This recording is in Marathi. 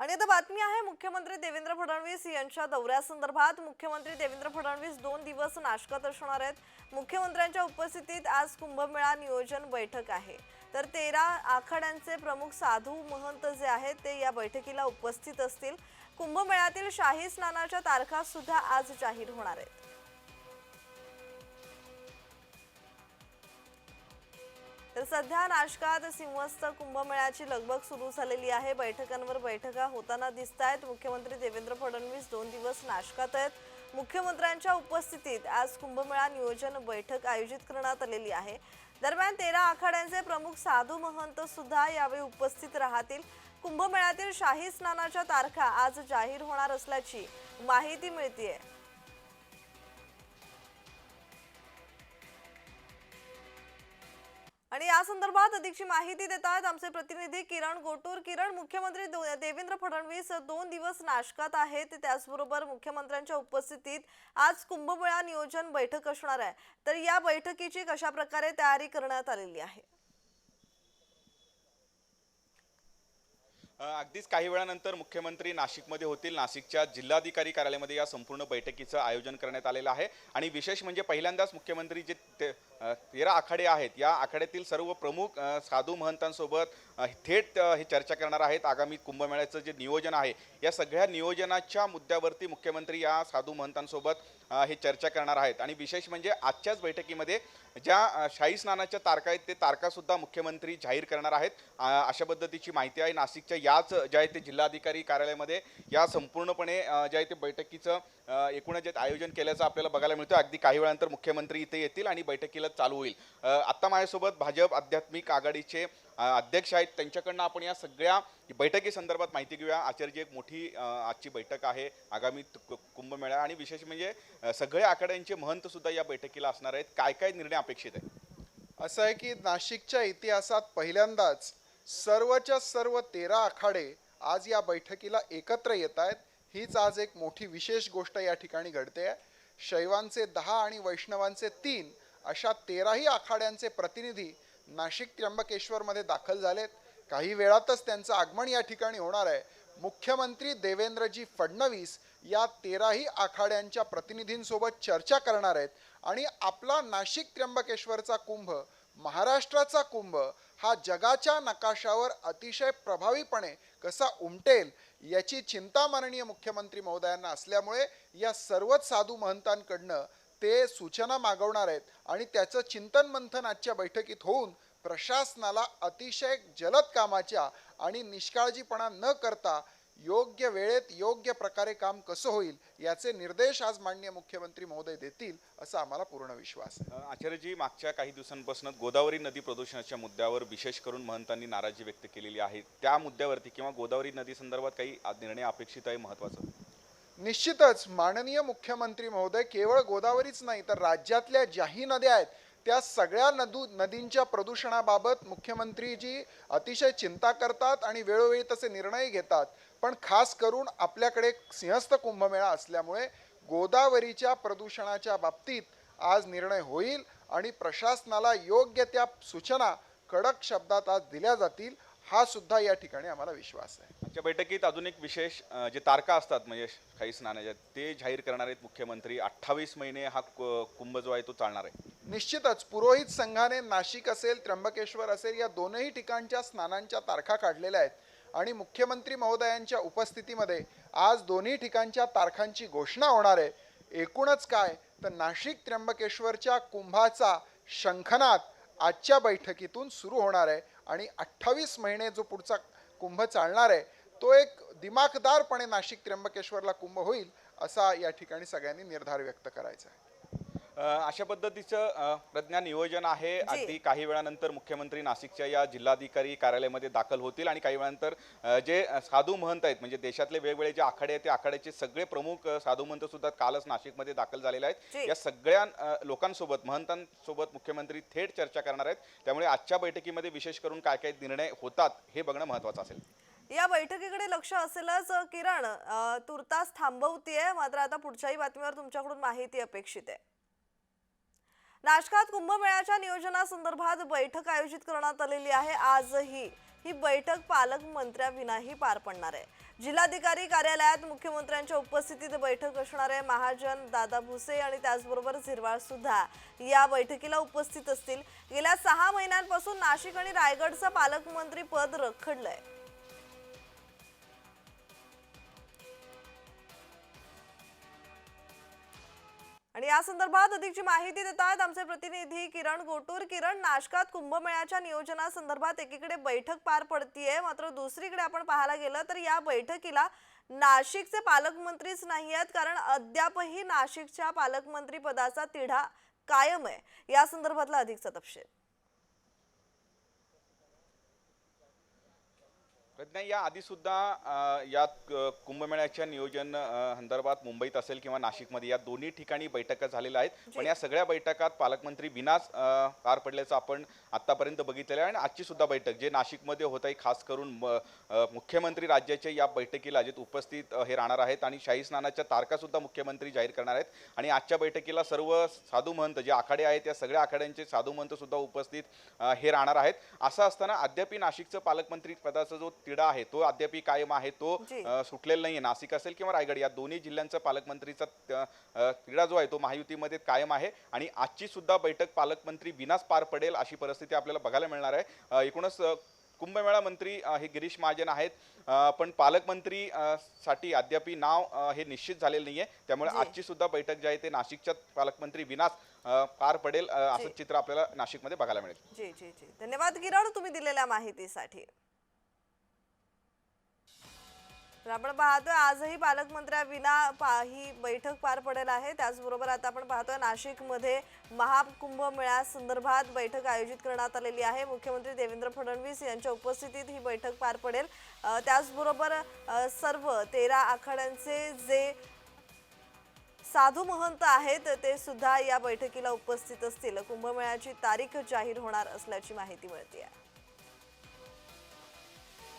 आणि आता बातमी आहे मुख्यमंत्री देवेंद्र फडणवीस यांच्या दौऱ्यासंदर्भात. मुख्यमंत्री देवेंद्र फडणवीस दोन दिवस नाशकात असणार आहेत. मुख्यमंत्र्यांच्या उपस्थितीत आज कुंभमेळा नियोजन बैठक आहे. तर तेरा आखाड्यांचे प्रमुख साधू महंत जे आहेत ते या बैठकीला उपस्थित असतील. कुंभमेळ्यातील शाही स्नानाच्या तारखा सुद्धा आज जाहीर होणार आहेत. तर सध्या नाशकात सिंहस्थ कुंभमेळ्याची लगबग सुरू झालेली आहे. बैठकांवर बैठका होताना दिसत आहेत मुख्यमंत्री देवेंद्र फडणवीस दोन दिवस नाशकात आहेत. मुख्यमंत्र्यांच्या उपस्थितीत आज कुंभमेळा नियोजन बैठक आयोजित करण्यात आलेली आहे. दरम्यान तेरा आखाड्यांचे प्रमुख साधू महंत सुद्धा यावेळी उपस्थित राहतील. कुंभमेळ्यातील शाही स्नानाच्या तारखा आज जाहीर होणार असल्याची माहिती मिळतीये. आणि या संदर्भात अधिकची माहिती देत आहेत आमचे प्रतिनिधी किरण गोटूर. किरण मुख्यमंत्री दो- देवेंद्र फडणवीस दोन दिवस नाशकात आहेत. त्याचबरोबर मुख्यमंत्र्यांच्या उपस्थितीत आज कुंभमेळा नियोजन बैठक असणार आहे. तर या बैठकीची कशा प्रकारे तयारी करण्यात आलेली आहे? अगदीच काही वेळानंतर मुख्यमंत्री नाशिकमध्ये होतील. नाशिकच्या जिल्हाधिकारी कार्यालयामध्ये या संपूर्ण बैठकीचं आयोजन करण्यात आलेलं आहे. आणि विशेष म्हणजे पहिल्यांदाच मुख्यमंत्री जे ते- तेरा आखाडे आहेत या आखाड्यातील सर्व प्रमुख साधू महंतांसोबत थेट हे चर्चा करणार आहेत. आगामी कुंभमेळ्याचं जे नियोजन आहे या सगळ्या नियोजनाच्या मुद्द्यावरती मुख्यमंत्री या साधू महंतांसोबत हे चर्चा करणार आहेत. आणि विशेष म्हणजे आजच्याच बैठकीमध्ये ज्या शाही स्नानाच्या तारखा आहेत ते तारखासुद्धा मुख्यमंत्री जाहीर करणार आहेत. अशा पद्धतीची माहिती आहे. नाशिकच्या याच ज्या आहे ते जिल्हाधिकारी कार्यालयामध्ये या संपूर्णपणे ज्या आहे ते बैठकीचं एकूणच जे आयोजन केल्याचं आपल्याला बघायला मिळतं अगदी काही वेळानंतर मुख्यमंत्री इथे येतील आणि बैठकीला चालू होईल. आत्ता माझ्यासोबत भाजप आध्यात्मिक आघाडीचे अध्यक्ष आहेत. त्यांच्याकडनं आपण या सगळ्या बैठकीसंदर्भात माहिती घेऊया. आचार्यजी एक मोठी आजची बैठक आहे. आगामी कु- कुंभमेळा आणि विशेष म्हणजे सगळ्या सगळे आखाड्यांचे महंतसुद्धा या बैठकीला असणार आहेत. काय काय निर्णय अपेक्षित आहे असं आहे की नाशिकच्या इतिहासात पहिल्यांदाच सर्वच्या सर्व तेरा आखाडे आज या बैठकीला एकत्र येत आहेत. हीच आज एक मोठी विशेष गोष्ट या ठिकाणी घडते. आहे शैवांचे दहा आणि वैष्णवांचे तीन अशा तेराही आखाड्यांचे प्रतिनिधी नाशिक त्र्यंबकेश्वरमध्ये दाखल झालेत. काही वेळातच त्यांचं आगमन या ठिकाणी होणार आहे. मुख्यमंत्री देवेंद्रजी फडणवीस या तेराही आखाड्यांच्या प्रतिनिधींसोबत चर्चा करणार आहेत. आणि आपला नाशिक त्र्यंबकेश्वरचा कुंभ महाराष्ट्राचा कुंभ हा जगाच्या नकाशावर अतिशय प्रभावीपणे कसा उमटेल याची चिंता माननीय मुख्यमंत्री महोदयांना असल्यामुळे या सर्वच साधू महंतांकडनं ते सूचना मागवणार आहेत. आणि त्याचं चिंतन मंथन आजच्या बैठकीत होऊन प्रशासनाला अतिशय जलद कामाच्या आणि निष्काळजीपणा न करता योग्य वेळेत योग्य प्रकारे काम कसं होईल याचे निर्देश आज माननीय मुख्यमंत्री महोदय देतील असा आम्हाला पूर्ण विश्वास आहे. आचार्यजी मागच्या काही दिवसांपासून गोदावरी नदी प्रदूषणाच्या मुद्द्यावर विशेष करून महंतांनी नाराजी व्यक्त केलेली आहे. त्या मुद्द्यावरती किंवा गोदावरी नदी संदर्भात काही निर्णय अपेक्षित आहे महत्वाचं निश्चितच माननीय मुख्यमंत्री महोदय केवळ गोदावरीच नाही तर राज्यातल्या ज्याही नद्या आहेत त्या सगळ्या नदू नदींच्या प्रदूषणाबाबत मुख्यमंत्रीजी अतिशय चिंता करतात आणि वेळोवेळी तसे निर्णय घेतात. पण खास करून आपल्याकडे सिंहस्थ कुंभमेळा असल्यामुळे गोदावरीच्या प्रदूषणाच्या बाबतीत आज निर्णय होईल आणि प्रशासनाला योग्य त्या सूचना कडक शब्दात आज दिल्या जातील हा सुद्धा या ठिकाणी आम्हाला विश्वास आहे. आजच्या बैठकीत अजून एक विशेष जे तारखा असतात म्हणजे काही स्नानाच्या ते जाहीर करणार आहेत मुख्यमंत्री. अठ्ठावीस महिने हा कु- कुंभ जो आहे तो चालणार आहे. निश्चितच पुरोहित संघाने नाशिक असेल त्र्यंबकेश्वर असेल या दोनही ठिकाणच्या स्नानांच्या तारखा काढलेल्या आहेत. आणि मुख्यमंत्री महोदयांच्या उपस्थितीमध्ये आज दोन्ही ठिकाणच्या तारखांची घोषणा होणार आहे. एकूणच काय तर नाशिक त्र्यंबकेश्वरच्या कुंभाचा शंखनाद आजच्या बैठकीतून सुरू होणार आहे. आणि अठ्ठावीस महिने जो पुढचा कुंभ चालणार आहे तो एक दिमाखदारपणे नाशिक त्र्यंबकेश्वरला कुंभ होईल असा या ठिकाणी सगळ्यांनी निर्धार व्यक्त करायचा आहे. अशा पद्धतीचं प्रज्ञा नियोजन आहे. अगदी काही वेळानंतर मुख्यमंत्री नाशिकच्या या जिल्हाधिकारी कार्यालयामध्ये दाखल होतील आणि काही वेळानंतर जे साधू महंत आहेत म्हणजे देशातले वेगवेगळे जे आखाडे आहेत ते आखाड्याचे सगळे प्रमुख साधू महंत सुद्धा कालच नाशिकमध्ये दाखल झालेले आहेत. या सगळ्या लोकांसोबत महंतांसोबत मुख्यमंत्री थेट चर्चा करणार आहेत. त्यामुळे आजच्या बैठकीमध्ये विशेष करून काय काय निर्णय होतात हे बघणं महत्वाचं असेल. या बैठकीकडे लक्ष असेलच किरण. तुर्तास थांबवतीये मात्र आता पुढच्याही बातमीवर तुमच्याकडून माहिती अपेक्षित आहे. नाशकात कुंभमेळ्याच्या नियोजनासंदर्भात बैठक आयोजित करण्यात आलेली आहे. आजही ही बैठक पालकमंत्र्याविनाही पार पडणार आहे. जिल्हाधिकारी कार्यालयात मुख्यमंत्र्यांच्या उपस्थितीत बैठक असणार आहे. महाजन दादा भुसे आणि त्याचबरोबर झिरवाळ सुद्धा या बैठकीला उपस्थित असतील. गेल्या सहा महिन्यांपासून नाशिक आणि रायगडचं पालकमंत्री पद रखडलंय. आणि या संदर्भात अधिकची माहिती देत आहेत आमचे प्रतिनिधी किरण गोटूर. किरण नाशकात कुंभमेळ्याच्या नियोजनासंदर्भात एकीकडे बैठक पार पडतीये. मात्र दुसरीकडे आपण पाहायला गेलं तर या बैठकीला नाशिकचे पालकमंत्रीच नाही आहेत कारण अद्यापही नाशिकच्या पालकमंत्री पदाचा तिढा कायम आहे. या संदर्भातला अधिकचा तपशील. प्रज्ञा या आधी सुद्धा अ, या कुंभमेळ्याच्या नियोजन संदर्भात मुंबईत असेल किंवा नाशिकमध्ये या दोन्ही ठिकाणी बैठका झालेल्या आहेत. पण या सगळ्या बैठकात पालकमंत्री बिनाच अ, पार पडल्याचं आपण आतापर्यंत बघितलेलं आहे. आणि आजची सुद्धा बैठक जे नाशिकमध्ये होत आहे खास करून मुख्यमंत्री राज्याच्या या बैठकीला जे उपस्थित हे राहणार आहेत. आणि शाही स्नानाच्या तारखा सुद्धा मुख्यमंत्री जाहीर करणार आहेत. आणि आजच्या बैठकीला सर्व साधू महंत जे आखाडे आहेत या सगळ्या आखाड्यांचे साधू महंत सुद्धा उपस्थित हे राहणार आहेत. असं असताना अद्याप नाशिकचं पालकमंत्री पदाचा जो तिढा आहे तो अद्याप कायम आहे तो सुटलेला नाहीये. नाशिक असेल किंवा रायगड या दोन्ही जिल्ह्यांचा पालकमंत्रीचा तिढा जो आहे तो महायुतीमध्ये कायम आहे. आणि आजची सुद्धा बैठक पालकमंत्री बिनाच पार पडेल अशी परिस्थिती आपल्याला बघायला मिळणार आहे. एकूणच कुंभमेळा मंत्री हे गिरीश महाजन आहेत. पण पालकमंत्री साठी अद्याप नाव हे निश्चित झालेलं नाहीये. त्यामुळे. आजची सुद्धा बैठक जी आहे ते नाशिकच्या पालकमंत्री अ, पार पडेल असं. चित्र आपल्याला नाशिकमध्ये बघायला मिळेल. जी जी जी. धन्यवाद किरण तुम्ही दिलेल्या माहितीसाठी. तर आपण पाहतोय आजही पालकमंत्र्याविना पा ही बैठक पार पडेल आहे. त्याचबरोबर आता आपण पाहतोय नाशिकमध्ये महाकुंभ मेळ्यासंदर्भात बैठक आयोजित करण्यात आलेली आहे. मुख्यमंत्री देवेंद्र फडणवीस यांच्या उपस्थितीत ही बैठक पार पडेल. त्याचबरोबर सर्व तेरा आखाड्यांचे जे साधू महंत आहेत ते सुद्धा या बैठकीला उपस्थित असतील. कुंभमेळ्याची तारीख जाहीर होणार असल्याची माहिती मिळते आहे